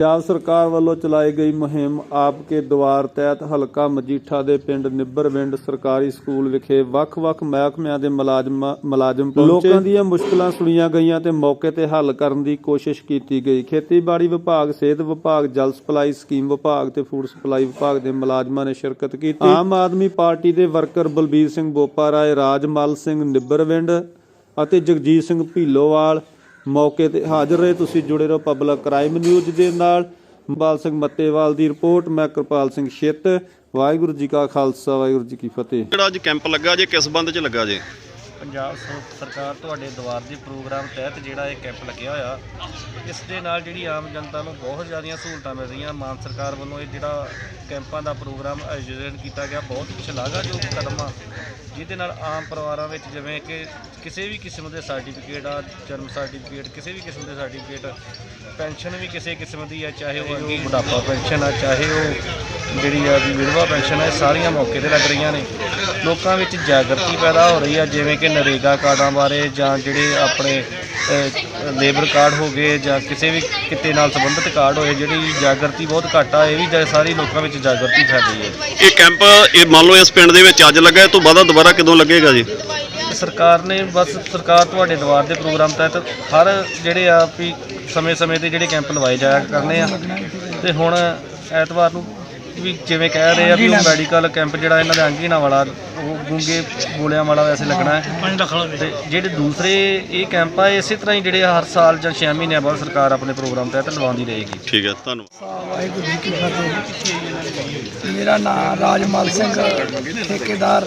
ਪੰਜਾਬ ਸਰਕਾਰ ਵੱਲੋਂ ਚਲਾਈ ਗਈ ਮੁਹਿੰਮ ਆਪ ਕੇ ਦੁਆਰ ਤਹਿਤ ਹਲਕਾ ਮਜੀਠਾ ਦੇ ਪਿੰਡ ਨਿੱਬਰਵਿੰਡ ਸਰਕਾਰੀ ਸਕੂਲ ਵਿਖੇ ਵੱਖ-ਵੱਖ ਮਹਿਕਮਿਆਂ ਦੇ ਮੁਲਾਜ਼ਮ ਮੁਲਾਜ਼ਮ ਪਹੁੰਚੇ। ਲੋਕਾਂ ਦੀਆਂ ਮੁਸ਼ਕਲਾਂ ਸੁਣੀਆਂ ਗਈਆਂ ਤੇ ਮੌਕੇ ਤੇ ਹੱਲ ਕਰਨ ਦੀ ਕੋਸ਼ਿਸ਼ ਕੀਤੀ ਗਈ। ਖੇਤੀਬਾੜੀ ਵਿਭਾਗ, ਸਿਹਤ ਵਿਭਾਗ, ਜਲ ਸਪਲਾਈ ਸਕੀਮ ਵਿਭਾਗ ਤੇ ਫੂਡ ਸਪਲਾਈ ਵਿਭਾਗ ਦੇ ਮੁਲਾਜ਼ਮਾਂ ਨੇ ਸ਼ਿਰਕਤ ਕੀਤੀ। ਆਮ ਆਦਮੀ ਪਾਰਟੀ ਦੇ ਵਰਕਰ ਬਲਬੀਰ ਸਿੰਘ ਬੋਪਾ ਰਾਏ ਰਾਜਮਲ ਸਿੰਘ ਨਿੱਬਰਵਿੰਡ ਅਤੇ ਜਗਜੀਤ ਸਿੰਘ ਭੀਲੋਵਾਲ ਮੌਕੇ ਤੇ ਹਾਜ਼ਰ ਰਹੇ। ਤੁਸੀਂ ਜੁੜੇ ਰਹੋ ਪਬਲਿਕ ਕ੍ਰਾਈਮ ਨਿਊਜ਼ ਦੇ ਨਾਲ। ਬਾਲ ਸਿੰਘ ਮੱਤੇਵਾਲ ਦੀ ਰਿਪੋਰਟ ਮੈਂ ਕਿਰਪਾਲ ਸਿੰਘ ਛਿੱਤ। ਵਾਹਿਗੁਰੂ ਜੀ ਕਾ ਖਾਲਸਾ ਵਾਹਿਗੁਰੂ ਜੀ ਕੀ ਫਤਿਹ। ਜਿਹੜਾ ਅੱਜ ਕੈਂਪ ਲੱਗਾ ਜੇ ਕਿਸ ਬੰਦ ਚ ਲੱਗਾ ਜੇ? ਪੰਜਾਬ ਸਰਕਾਰ ਤੁਹਾਡੇ ਦੁਆਰ ਦੇ ਪ੍ਰੋਗਰਾਮ ਤਹਿਤ ਜਿਹੜਾ ਇਹ ਕੈਂਪ ਲੱਗਿਆ ਹੋਇਆ ਇਸ ਦੇ ਨਾਲ ਜਿਹੜੀ ਆਮ ਜਨਤਾ ਨੂੰ ਬਹੁਤ ਜ਼ਿਆਦੀਆਂ ਸਹੂਲਤਾਂ ਮਿਲ ਰਹੀਆਂ। ਮਾਨ ਸਰਕਾਰ ਵੱਲੋਂ ਇਹ ਜਿਹੜਾ ਕੈਂਪਾਂ ਦਾ ਪ੍ਰੋਗਰਾਮ ਆਯੋਜਨ ਕੀਤਾ ਗਿਆ ਬਹੁਤ ਸ਼ਲਾਘਾਯੋਗ ਕਦਮ ਆ ਜਿਹਦੇ ਨਾਲ ਆਮ ਪਰਿਵਾਰਾਂ ਵਿੱਚ ਜਿਵੇਂ ਕਿ ਕਿਸੇ ਵੀ ਕਿਸਮ ਦੇ ਸਰਟੀਫਿਕੇਟ ਆ, ਜਨਮ ਸਰਟੀਫਿਕੇਟ, ਕਿਸੇ ਵੀ ਕਿਸਮ ਦੇ ਸਰਟੀਫਿਕੇਟ, ਪੈਨਸ਼ਨ ਵੀ ਕਿਸੇ ਕਿਸਮ ਦੀ ਆ, ਚਾਹੇ ਉਹ ਅੱਗੇ ਬੁਢਾਪਾ ਪੈਨਸ਼ਨ ਆ, ਚਾਹੇ ਉਹ ਜਿਹੜੀ ਆ ਵੀ ਵਿਧਵਾ ਪੈਨਸ਼ਨ ਆ, ਇਹ ਸਾਰੀਆਂ ਮੌਕੇ ਤੇ ਲੱਗ ਰਹੀਆਂ ਨੇ। ਲੋਕਾਂ ਵਿੱਚ ਜਾਗਰਤੀ ਪੈਦਾ ਹੋ ਰਹੀ ਆ ਜਿਵੇਂ ਕਿ ਨਰੇਗਾ ਕਾਰਡਾਂ ਬਾਰੇ ਜਾਂ ਜਿਹੜੇ ਆਪਣੇ ਲੇਬਰ ਕਾਰਡ ਹੋ ਗਏ ਜਾਂ ਕਿਸੇ ਵੀ ਕਿਤੇ ਨਾਲ ਸੰਬੰਧਿਤ ਕਾਰਡ ਹੋਏ ਜਿਹੜੀ ਜਾਗਰਤੀ ਬਹੁਤ ਘੱਟ ਆ ਇਹ ਵੀ ਜਾ- ਸਾਰੀ ਲੋਕਾਂ ਵਿੱਚ ਜਾਗਰਤੀ ਫੈਲ ਰਹੀ ਹੈ। ਇਹ ਕੈਂਪ ਇਹ ਮੰਨ ਲਓ ਇਸ ਪਿੰਡ ਦੇ ਵਿੱਚ ਅੱਜ ਲੱਗਾ ਇਹ ਤੋਂ ਬਾਅਦ ਦੁਬਾਰਾ ਕਦੋਂ ਲੱਗੇਗਾ ਜੀ? ਸਰਕਾਰ ਨੇ ਬਸ ਸਰਕਾਰ ਤੁਹਾਡੇ ਦੁਆਰ ਦੇ ਪ੍ਰੋਗਰਾਮ ਤਹਿਤ ਹਰ ਜਿਹੜੇ ਆ ਵੀ ਸਮੇਂ-ਸਮੇਂ ਤੇ ਜਿਹੜੇ ਕੈਂਪ ਲਵਾਏ ਜਾਇਆ ਕਰਨੇ ਆ ਤੇ ਹੁਣ ਐਤਵਾਰ ਨੂੰ ਵੀ ਜਿਵੇਂ ਕਹਿ ਰਹੇ ਆ ਵੀ ਉਹ ਮੈਡੀਕਲ ਕੈਂਪ ਜਿਹੜਾ ਇਹਨਾਂ ਦੇ ਅੰਗੀਨਾ ਵਾਲਾ ਉਹ ਗੂੰਗੇ ਗੋਲਿਆਂ ਵਾਲਾ ਵੈਸੇ ਲੱਗਣਾ ਹੈ। ਤੇ ਜਿਹੜੇ ਦੂਸਰੇ ਇਹ ਕੈਂਪ ਆ ਇਸੇ ਤਰ੍ਹਾਂ ਹੀ ਜਿਹੜੇ ਹਰ ਸਾਲ ਜਾਂ 6 ਮਹੀਨਿਆਂ ਬਾਅਦ ਸਰਕਾਰ ਆਪਣੇ ਪ੍ਰੋਗਰਾਮ ਤਹਿਤ ਲਵਾਉਂਦੀ ਰਹੇਗੀ। ਠੀਕ ਹੈ ਧੰਨਵਾਦ। ਵਾਹਿਗੁਰੂ ਜੀ ਕੀ ਫਤਿਹ ਮੇਰਾ ਨਾਮ ਰਾਜਮਲ ਸਿੰਘ ਠੇਕੇਦਾਰ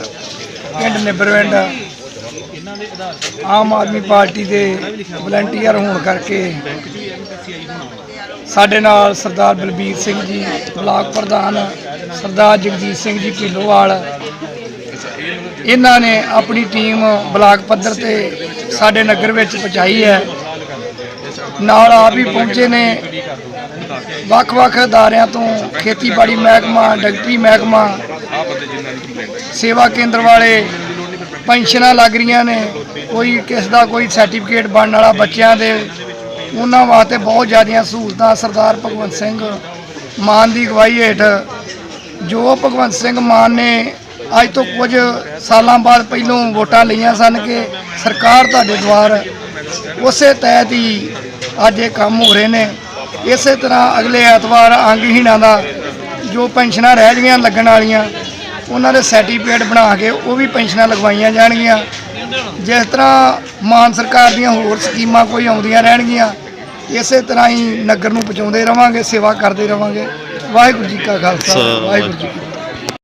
ਪਿੰਡ ਨਿਬਰਵਿੰਡ। ਆਮ ਆਦਮੀ ਪਾਰਟੀ ਦੇ ਵਲੰਟੀਅਰ ਹੋਣ ਕਰਕੇ ਸਾਡੇ ਨਾਲ ਸਰਦਾਰ ਬਲਬੀਰ ਸਿੰਘ ਜੀ ਬਲਾਕ ਪ੍ਰਧਾਨ ਸਰਦਾਰ ਜਗਜੀਤ ਸਿੰਘ ਜੀ ਢਿੱਲੋਵਾਲ ਇਹਨਾਂ ਨੇ ਆਪਣੀ ਟੀਮ ਬਲਾਕ ਪੱਧਰ ਤੇ ਸਾਡੇ ਨਗਰ ਵਿੱਚ ਪਹੁੰਚਾਈ ਹੈ। ਨਾਲ ਆਪ ਹੀ ਪਹੁੰਚੇ ਨੇ। ਵੱਖ-ਵੱਖ ਅਦਾਰਿਆਂ ਤੋਂ ਖੇਤੀਬਾੜੀ ਮਹਿਕਮਾ ਡਾਕਟਰੀ ਮਹਿਕਮਾ, ਸੇਵਾ ਕੇਂਦਰ ਵਾਲੇ ਪੈਨਸ਼ਨਾਂ ਲੱਗ ਰਹੀਆਂ ਨੇ। ਕੋਈ ਕਿਸ ਦਾ ਕੋਈ ਸਰਟੀਫਿਕੇਟ ਬਣਨ ਵਾਲਾ ਬੱਚਿਆਂ ਦੇ ਉਹਨਾਂ ਵਾਸਤੇ ਬਹੁਤ ਜ਼ਿਆਦੀਆਂ ਸਹੂਲਤਾਂ ਸਰਦਾਰ ਭਗਵੰਤ ਸਿੰਘ ਮਾਨ ਦੀ ਅਗਵਾਈ ਹੇਠ ਜੋ ਭਗਵੰਤ ਸਿੰਘ ਮਾਨ ਨੇ ਅੱਜ ਤੋਂ ਕੁਝ ਸਾਲਾਂ ਬਾਅਦ ਪਹਿਲੋਂ ਵੋਟਾਂ ਲਈਆਂ ਸਨ ਕਿ ਸਰਕਾਰ ਤੁਹਾਡੇ ਦੁਆਰ ਉਸੇ ਤਹਿਤ ਹੀ ਅੱਜ ਇਹ ਕੰਮ ਹੋ ਰਹੇ ਨੇ। ਇਸੇ ਤਰ੍ਹਾਂ ਅਗਲੇ ਐਤਵਾਰ ਅੰਗਹੀਣਾਂ ਦਾ ਜੋ ਪੈਨਸ਼ਨਾਂ ਰਹਿ ਗਈਆਂ ਲੱਗਣ ਵਾਲੀਆਂ ਉਹਨਾਂ ਦੇ ਸਰਟੀਫਿਕੇਟ ਬਣਾ ਕੇ ਉਹ ਵੀ ਪੈਨਸ਼ਨਾਂ ਲਗਵਾਈਆਂ ਜਾਣਗੀਆਂ। ਜਿਸ ਤਰ੍ਹਾਂ ਮਾਨ ਸਰਕਾਰ ਦੀਆਂ ਹੋਰ ਸਕੀਮਾਂ ਕੋਈ ਆਉਂਦੀਆਂ ਰਹਿਣਗੀਆਂ ਇਸੇ ਤਰ੍ਹਾਂ ਹੀ ਨਗਰ ਨੂੰ ਪਹੁੰਚਾਉਂਦੇ ਰਵਾਂਗੇ ਸੇਵਾ ਕਰਦੇ ਰਵਾਂਗੇ। ਵਾਹਿਗੁਰੂ ਜੀ ਕਾ ਖਾਲਸਾ ਵਾਹਿਗੁਰੂ ਜੀ